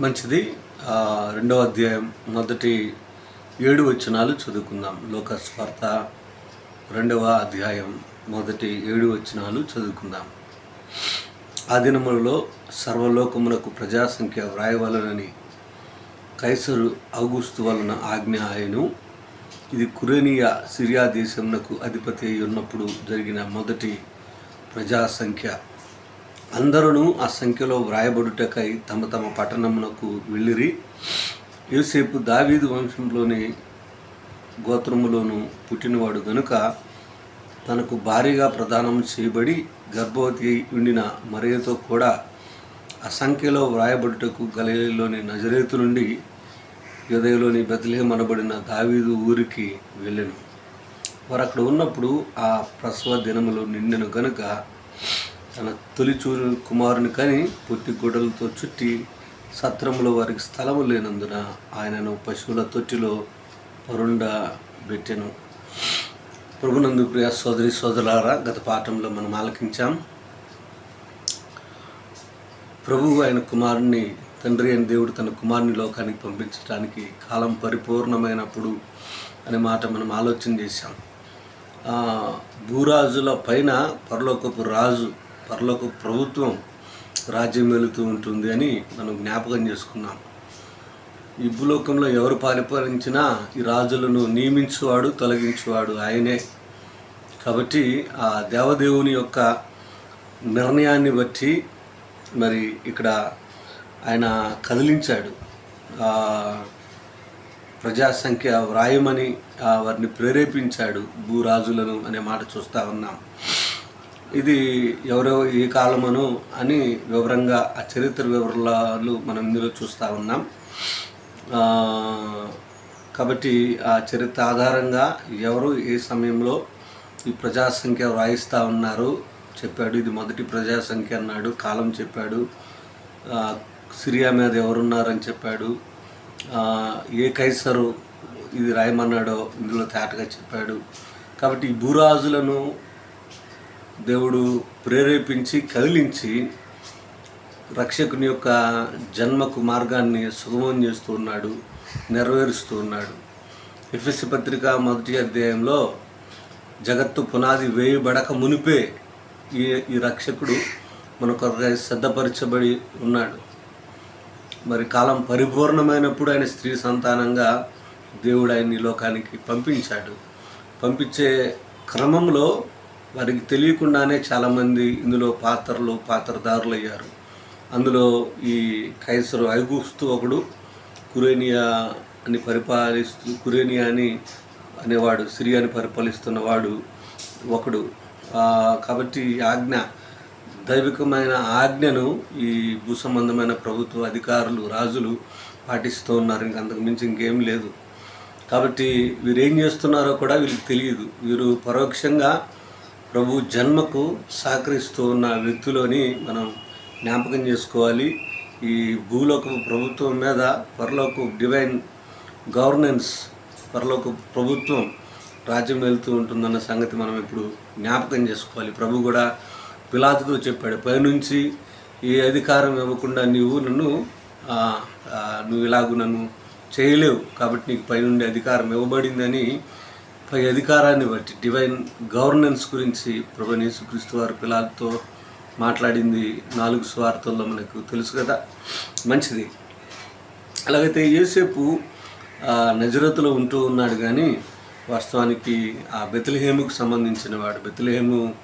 మంచిది. రెండవ అధ్యాయం మొదటి ఏడు వచనాలు చదువుకుందాం. లోకస్వార్త రెండవ అధ్యాయం మొదటి ఏడు వచనాలు చదువుకుందాం. ఆ దినములలో సర్వలోకమునకు ప్రజాసంఖ్య వ్రాయవలనని కైసరు అగుస్తు వలన ఆజ్ఞ ఆయను. ఇది కురేనియా సిరియా దేశమునకు అధిపతి ఉన్నప్పుడు జరిగిన మొదటి ప్రజా సంఖ్య అందరూ ఆ సంఖ్యలో వ్రాయబడుటకై తమ తమ పట్టణమునకు వెళ్ళిరి. యూసేపు దావీదు వంశంలోని గోత్రములోను పుట్టినవాడు గనుక తనకు భారీగా ప్రదానం చేయబడి గర్భవతి ఉండిన మరియతో కూడా ఆ సంఖ్యలో వ్రాయబడుటకు గలలోని నజరేతు నుండి యోదయలోని బెతలేహం అనబడిన దావీదు ఊరికి వెళ్ళెను. వారు అక్కడ ఉన్నప్పుడు ఆ ప్రసవ దినములు నిండెను గనుక తన తొలిచూరు కుమారుని కని పుట్టి గొడవలతో చుట్టి సత్రంలో వారికి స్థలము లేనందున ఆయనను పశువుల తొట్టిలో పరుండ పెట్టెను ప్రభునందు ప్రియ సోదరి సోదరులారా గత పాఠంలో మనం ఆలకించాం. ప్రభువు ఆయన కుమారుణ్ణి తండ్రి అయిన దేవుడు తన కుమారుని లోకానికి పంపించడానికి కాలం పరిపూర్ణమైనప్పుడు అనే మాట మనం ఆలోచన చేశాం. భూరాజుల పైన పరలోకపు రాజు పరలోకపు ప్రభుత్వం రాజ్యం వెళుతూ ఉంటుంది అని మనం జ్ఞాపకం చేసుకున్నాం. ఈ భూలోకంలో ఎవరు పరిపాలించినా ఈ రాజులను నియమించువాడు తొలగించువాడు ఆయనే. కాబట్టి ఆ దేవదేవుని యొక్క నిర్ణయాన్ని బట్టి మరి ఇక్కడ ఆయన కదిలించాడు. ప్రజా సంఖ్య వ్రాయమని వారిని ప్రేరేపించాడు భూరాజులను అనే మాట చూస్తూ ఉన్నాం. ఇది ఎవరో ఏ కాలమను అని వివరంగా ఆ చరిత్ర వివరాలు మనం ఇందులో చూస్తూ ఉన్నాం. కాబట్టి ఆ చరిత్ర ఆధారంగా ఎవరు ఏ సమయంలో ఈ ప్రజాసంఖ్య వ్రాయిస్తూ ఉన్నారు చెప్పాడు. ఇది మొదటి ప్రజాసంఖ్య అన్నాడు కాలం చెప్పాడు. సిరియా మీద ఎవరున్నారని చెప్పాడు. ఏ కైసరు ఇది రాయమన్నాడో ఇందులో తేటగా చెప్పాడు. కాబట్టి ఈ భూరాజులను దేవుడు ప్రేరేపించి కదిలించి రక్షకుని యొక్క జన్మకు మార్గాన్ని సుగమం చేస్తూ ఉన్నాడు నెరవేరుస్తూ ఉన్నాడు. ఎఫ్ఎస్సి పత్రిక మొదటి అధ్యాయంలో జగత్తు పునాది వేయబడక మునిపే ఈ ఈ రక్షకుడు మనకు శ్రద్ధపరచబడి సిద్ధపరచబడి ఉన్నాడు. మరి కాలం పరిపూర్ణమైనప్పుడు ఆయన స్త్రీ సంతానంగా దేవుడు ఆయన ఈ లోకానికి పంపించాడు. పంపించే క్రమంలో వారికి తెలియకుండానే చాలామంది ఇందులో పాత్రలు పాత్రదారులు అయ్యారు. అందులో ఈ కైసరు ఐగుస్తు ఒకడు కురేనియా అని పరిపాలిస్తూ కురేనియా అని అనేవాడు సిరియాని పరిపాలిస్తున్నవాడు ఒకడు. కాబట్టి ఈ ఆజ్ఞ దైవికమైన ఆజ్ఞను ఈ భూ సంబంధమైన ప్రభుత్వ అధికారులు రాజులు పాటిస్తూ ఉన్నారు. ఇంక అంతకు మించి ఇంకేం లేదు. కాబట్టి వీరు ఏం చేస్తున్నారో కూడా వీళ్ళకి తెలియదు. వీరు పరోక్షంగా ప్రభు జన్మకు సహకరిస్తూ ఉన్న వ్యక్తులని మనం జ్ఞాపకం చేసుకోవాలి. ఈ భూలోక ప్రభుత్వం మీద పరలోక డివైన్ గవర్నెన్స్ పరలోక ప్రభుత్వం రాజ్యం వెళ్తూ ఉంటుందన్న సంగతి మనం ఇప్పుడు జ్ఞాపకం చేసుకోవాలి. ప్రభు కూడా పిలాతుతో చెప్పాడు పైనుంచి ఏ అధికారం ఇవ్వకుండా నీవు నన్ను నువ్వు ఇలాగూ నన్ను చేయలేవు. కాబట్టి నీకు పైనుండి అధికారం ఇవ్వబడిందని పై అధికారాన్ని బట్టి డివైన్ గవర్నెన్స్ గురించి ప్రభు యేసుక్రీస్తు వారు పిల్లలతో మాట్లాడింది నాలుగు స్వార్థల్లో మనకు తెలుసు కదా. మంచిది. అలాగైతే యేసేపు ఆ, నజరతులో ఉంటూ ఉన్నాడు కానీ వాస్తవానికి ఆ బెతలహేముకు సంబంధించిన వాడు బెతలహేము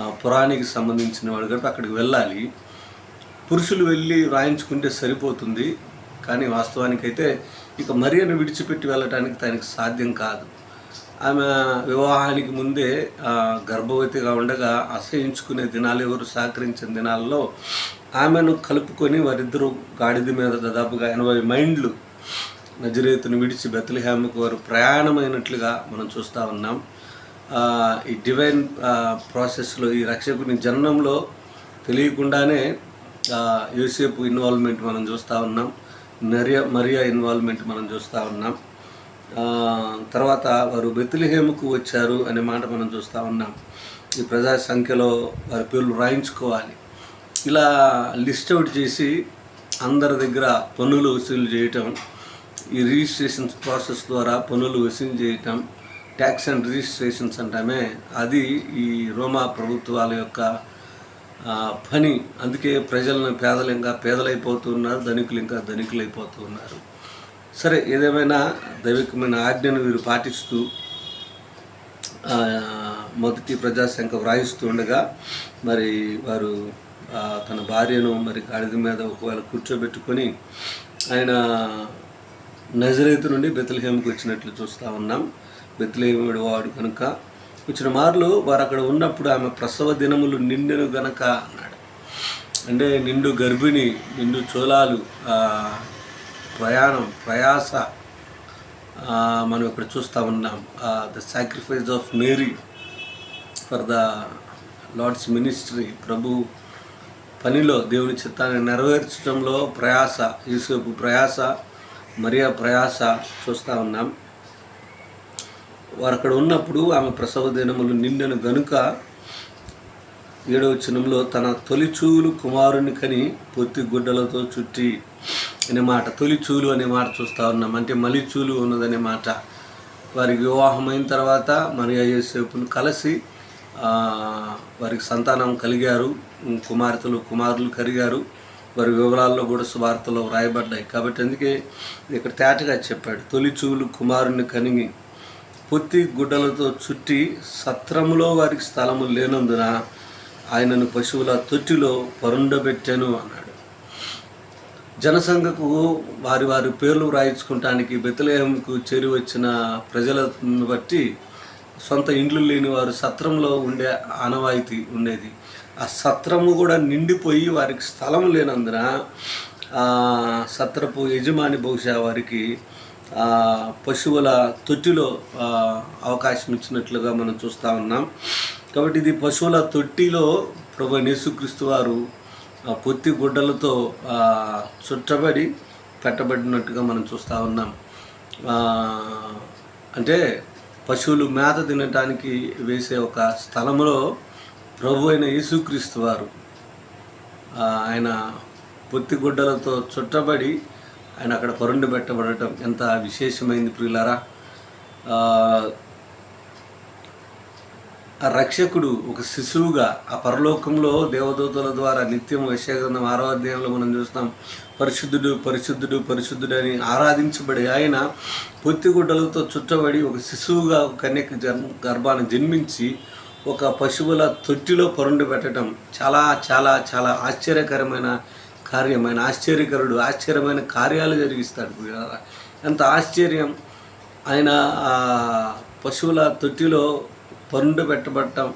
పురాణికి పురానికి సంబంధించిన వాడు కాబట్టి అక్కడికి వెళ్ళాలి. పురుషులు వెళ్ళి రాయించుకుంటే సరిపోతుంది. కానీ వాస్తవానికైతే ఇక మరియను విడిచిపెట్టి వెళ్ళటానికి తనకి సాధ్యం కాదు. ఆమె వివాహానికి ముందే గర్భవతిగా ఉండగా అసహించుకునే దినాలు ఎవరు సహకరించిన దినాల్లో ఆమెను కలుపుకొని వారిద్దరూ గాడిద మీద దాదాపుగా ఎనభై మైండ్లు నజరేతును విడిచి బెత్లహేమకు వారు ప్రయాణమైనట్లుగా మనం చూస్తూ ఉన్నాం. ఈ డివైన్ ప్రాసెస్లో ఈ రక్షకుని జన్మంలో తెలియకుండానే యూసేపు ఇన్వాల్వ్మెంట్ మనం చూస్తూ ఉన్నాం. మరియా మరియా ఇన్వాల్వ్మెంట్ మనం చూస్తూ ఉన్నాం. తర్వాత వారు బెత్తిలిహేముకు వచ్చారు అనే మాట మనం చూస్తూ ఉన్నాం. ఈ ప్రజా సంఖ్యలో వారి పేర్లు రాయించుకోవాలి. ఇలా లిస్ట్ అవుట్ చేసి అందరి దగ్గర పన్నులు వసూలు చేయటం ఈ రిజిస్ట్రేషన్ ప్రాసెస్ ద్వారా పన్నులు వసూలు చేయటం ట్యాక్స్ అండ్ రిజిస్ట్రేషన్స్ అంటామే. అది ఈ రోమా ప్రభుత్వాల యొక్క పని. అందుకే ప్రజలను పేదలు ఇంకా పేదలైపోతున్నారు ధనికులు ఇంకా ధనికులైపోతున్నారు. సరే ఏదేమైనా దైవికమైన ఆజ్ఞను వీరు పాటిస్తూ మొదటి ప్రజాశంక వ్రాయిస్తూ ఉండగా మరి వారు తన భార్యను మరి గాడిద మీద ఒకవేళ కూర్చోబెట్టుకొని ఆయన నజరైతు నుండి బెత్తలహేమకు వచ్చినట్లు చూస్తూ ఉన్నాం. బెత్తలహేముడు వాడు కనుక వచ్చిన మార్లు వారు అక్కడ ఉన్నప్పుడు ఆమె ప్రసవ దినములు నిండెను గనక అన్నాడు. అంటే నిండు గర్భిణి నిండు చోళాలు ప్రయాణం ప్రయాస మనం ఇక్కడ చూస్తూ ఉన్నాం. The sacrifice of Mary for the Lord's ministry ప్రభు పనిలో దేవుని చిత్తాన్ని నెరవేర్చడంలో ప్రయాస యూసేపు ప్రయాస మరియా ప్రయాస చూస్తూ ఉన్నాం. వారు అక్కడ ఉన్నప్పుడు ఆమె ప్రసవ దినములు నిండను గనుక ఏడవ చిన్నంలో తన తొలిచూలు కుమారుని కని పొత్తి గుడ్డలతో చుట్టి అనే మాట తొలిచూలు అనే మాట చూస్తూ ఉన్నాం. అంటే మలిచూలు ఉన్నదనే మాట. వారికి వివాహం అయిన తర్వాత మరి అయ్యేసేపును కలిసి వారికి సంతానం కలిగారు. కుమార్తెలు కుమారులు కలిగారు. వారి వివరాల్లో కూడా సువార్తలో వ్రాయబడ్డాయి. కాబట్టి అందుకే ఇక్కడ తేటగా చెప్పాడు. తొలిచూలు కుమారుని కనిగి పొత్తి గుడ్డలతో చుట్టి సత్రములో వారికి స్థలము లేనందున ఆయనను పశువుల తొట్టిలో పరుండబెట్టాను అన్నాడు. జనసంఘకు వారి వారి పేర్లు రాయించుకోవటానికి బెతలేహంకు చేరి వచ్చిన ప్రజలను బట్టి సొంత ఇండ్లు లేని వారు సత్రంలో ఉండే ఆనవాయితీ ఉండేది. ఆ సత్రము కూడా నిండిపోయి వారికి స్థలం లేనందున సత్రపు యజమాని బహుశా వారికి పశువుల తొట్టిలో అవకాశం ఇచ్చినట్లుగా మనం చూస్తూ ఉన్నాం. కాబట్టి ఇది పశువుల తొట్టిలో ప్రభు యేసుక్రీస్తు వారు పొత్తి గుడ్డలతో చుట్టబడి పెట్టబడినట్టుగా మనం చూస్తూ ఉన్నాం. అంటే పశువులు మేత తినటానికి వేసే ఒక స్థలంలో ప్రభు అయిన యేసుక్రీస్తు వారు ఆయన పొత్తి గుడ్డలతో చుట్టబడి ఆయన అక్కడ పరుండి పెట్టబడటం ఎంత విశేషమైంది ప్రియులారా. రక్షకుడు ఒక శిశువుగా ఆ పరలోకంలో దేవదూతల ద్వారా నిత్యం యశాగ్రంథం ఆరో అధ్యాయంలో మనం చూస్తాం పరిశుద్ధుడు పరిశుద్ధుడు పరిశుద్ధుడు అని ఆరాధించబడి ఆయన పొత్తిగుడ్డలతో చుట్టబడి ఒక శిశువుగా ఒక కన్యక జన్ గర్భాన్ని జన్మించి ఒక పశువుల తొట్టిలో పరుండి పెట్టడం చాలా చాలా చాలా ఆశ్చర్యకరమైన కార్యమైన ఆశ్చర్యకరుడు ఆశ్చర్యమైన కార్యాలు జరిగిస్తాడు ఎంత ఆశ్చర్యం! ఆయన ఆ పశువుల తొట్టిలో పరుండు పెట్టబడటం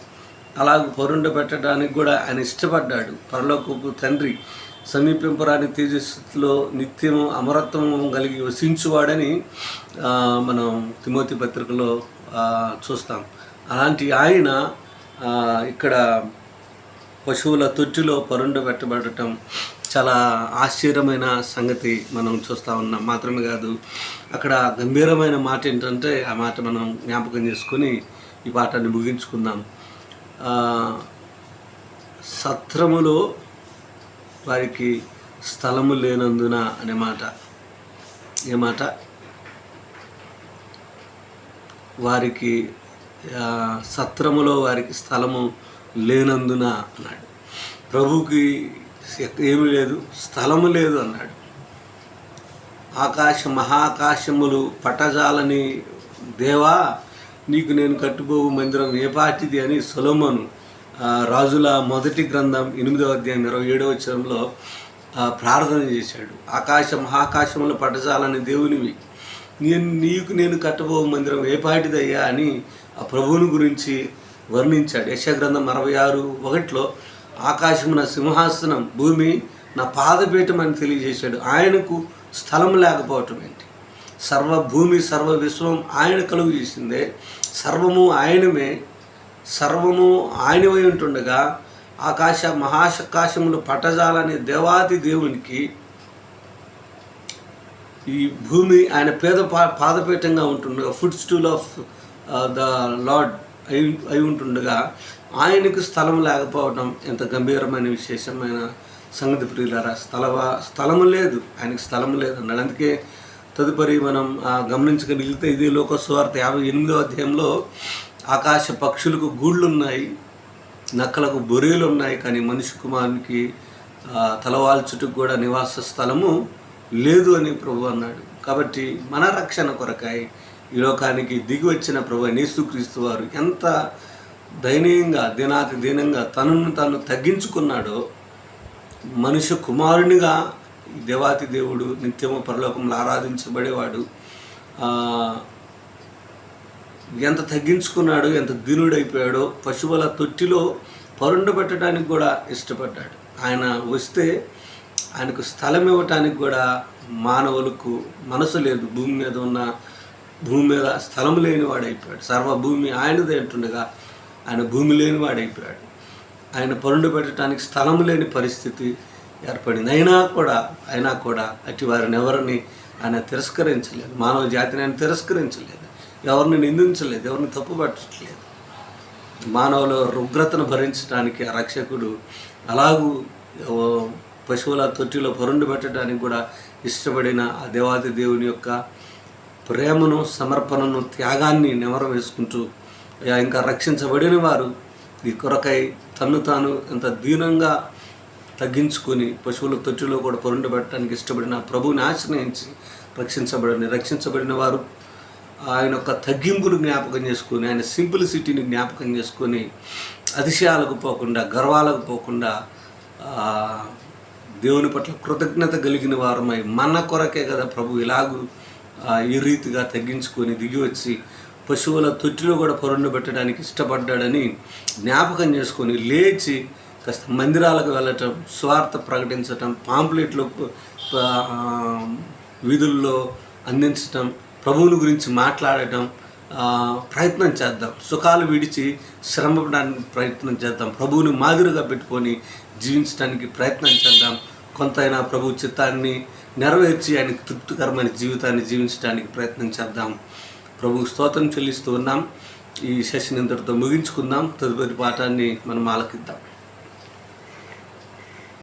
అలాగ పరుండు పెట్టడానికి కూడా ఆయన ఇష్టపడ్డాడు. పరలోకపు తండ్రి సమీపింపరాని తేజస్సులో నిత్యము అమరత్వము కలిగి వసించువాడని మనం తిమోతి పత్రికలో చూస్తాం. అలాంటి ఆయన ఇక్కడ పశువుల తొట్టిలో పరుండు పెట్టబడటం చాలా ఆశ్చర్యమైన సంగతి మనం చూస్తూ ఉన్నాం. మాత్రమే కాదు అక్కడ గంభీరమైన మాట ఏంటంటే ఆ మాట మనం జ్ఞాపకం చేసుకొని ఈ పాఠాన్ని ముగించుకుందాం. సత్రములో వారికి స్థలము లేనందున అనే మాట. ఏ మాట? వారికి సత్రములో వారికి స్థలము లేనందున అన్నాడు. ప్రభుకి ఏమీ లేదు స్థలము లేదు అన్నాడు. ఆకాశ మహాకాశములు పట్టజాలని దేవా నీకు నేను కట్టుబోవు మందిరం ఏ పార్టీది అని సొలొమోను రాజుల మొదటి గ్రంథం ఎనిమిదవ అధ్యాయం ఇరవై ఏడవ చరంలో ప్రార్థన చేశాడు. ఆకాశ మహాకాశములు పట్టజాలని దేవునివి నేను నీకు నేను కట్టబో మందిరం ఏ పాటిదయ్యా అని ఆ ప్రభువుని గురించి వర్ణించాడు. యశగ్రంథం అరవై ఆరు ఒకటిలో ఆకాశం నా సింహాసనం భూమి నా పాదపీఠం అని తెలియజేశాడు. ఆయనకు స్థలం లేకపోవటం ఏంటి? సర్వ భూమి సర్వ విశ్వం ఆయన కలుగు చేసిందే. సర్వము ఆయనమే సర్వము ఆయనమై ఉంటుండగా ఆకాశ మహాశకాశములు పట్టజాలనే దేవాది దేవునికి ఈ భూమి ఆయన పేద పా పాదపీఠంగా ఉంటుండగా footstool of the Lord అయి అయి ఉంటుండగా ఆయనకు స్థలం లేకపోవడం ఎంత గంభీరమైన విశేషమైన సంగతి ప్రియులారా. స్థల స్థలము లేదు. ఆయనకు స్థలము లేదు అన్నాడు. అందుకే తదుపరి మనం ఆ, గమనించగలిగితే ఇది లోకస్వార్త యాభై ఎనిమిదో అధ్యాయంలో ఆకాశ పక్షులకు గూళ్ళు ఉన్నాయి నక్కలకు బొరేలు ఉన్నాయి కానీ మనిషి కుమారునికి తలవాల్చుటకు కూడా నివాస స్థలము లేదు అని ప్రభు అన్నాడు. కాబట్టి మన రక్షణ కొరకై ఈ లోకానికి దిగి వచ్చిన ప్రభు నేసుక్రీస్తు వారు ఎంత దయనీయంగా దినాతి దీనంగా తనను తాను తగ్గించుకున్నాడో మనిషి కుమారునిగా దేవాతి దేవుడు నిత్యము పరలోకంలో ఆరాధించబడేవాడు. ఎంత తగ్గించుకున్నాడు ఎంత దీనుడైపోయాడో పశువుల తొట్టిలో పరుండు పెట్టడానికి కూడా ఇష్టపడ్డాడు. ఆయన వస్తే ఆయనకు స్థలం ఇవ్వటానికి కూడా మానవులకు మనసు లేదు. భూమి మీద ఉన్న భూమి మీద స్థలం లేనివాడైపోయాడు సర్వభూమి ఆయనదే అంటుండగా ఆయన భూమి లేనివాడైపోయాడు ఆయన పరుండు పెట్టడానికి స్థలం లేని పరిస్థితి ఏర్పడింది. అయినా కూడా అయినా కూడా అటు వారిని ఎవరిని ఆయన తిరస్కరించలేదు. మానవ జాతిని ఆయన తిరస్కరించలేదు. ఎవరిని నిందించలేదు ఎవరిని తప్పుపట్టలేదు మానవుల రుగ్రతను భరించడానికి ఆ రక్షకుడు అలాగూ పశువుల తొట్టిలో పరుండి పెట్టడానికి కూడా ఇష్టపడిన ఆ దేవాది దేవుని యొక్క ప్రేమను సమర్పణను త్యాగాన్ని నివరం వేసుకుంటూ ఇంకా రక్షించబడిన వారు ఈ కొరకై తన్ను తాను ఎంత దీనంగా తగ్గించుకొని పశువుల తొట్టిలో కూడా పరుండు పెట్టడానికి ఇష్టపడిన ప్రభువుని ఆశ్రయించి రక్షించబడిన రక్షించబడిన వారు. ఆయన యొక్క తగ్గింపును జ్ఞాపకం చేసుకొని ఆయన సింప్లిసిటీని జ్ఞాపకం చేసుకొని అతిశయాలకు పోకుండా గర్వాలకు పోకుండా దేవుని పట్ల కృతజ్ఞత కలిగిన వారమై మన కొరకే కదా ప్రభు ఇలాగూ ఈ రీతిగా తగ్గించుకొని దిగి వచ్చి పశువుల తొట్టిలో కూడా పొరండు పెట్టడానికి ఇష్టపడ్డాడని జ్ఞాపకం చేసుకొని లేచి కాస్త మందిరాలకు వెళ్ళటం స్వార్థ ప్రకటించటం పాంప్లెట్లు వీధుల్లో అందించటం ప్రభువుని గురించి మాట్లాడటం ప్రయత్నం చేద్దాం. సుఖాలు విడిచి శ్రమపడడానికి ప్రయత్నం చేద్దాం. ప్రభువుని మాదిరిగా పెట్టుకొని జీవించడానికి ప్రయత్నం చేద్దాం. కొంతైనా ప్రభు చిత్తాన్ని నెరవేర్చి ఆయనకు తృప్తికరమైన జీవితాన్ని జీవించడానికి ప్రయత్నం చేద్దాం. ప్రభు స్తోత్రం చెల్లిస్తూ ఉన్నాం. ఈ సెషన్ ఇంతటితో ముగించుకుందాం. తదుపరి పాఠాన్ని మనం ఆలకిద్దాం.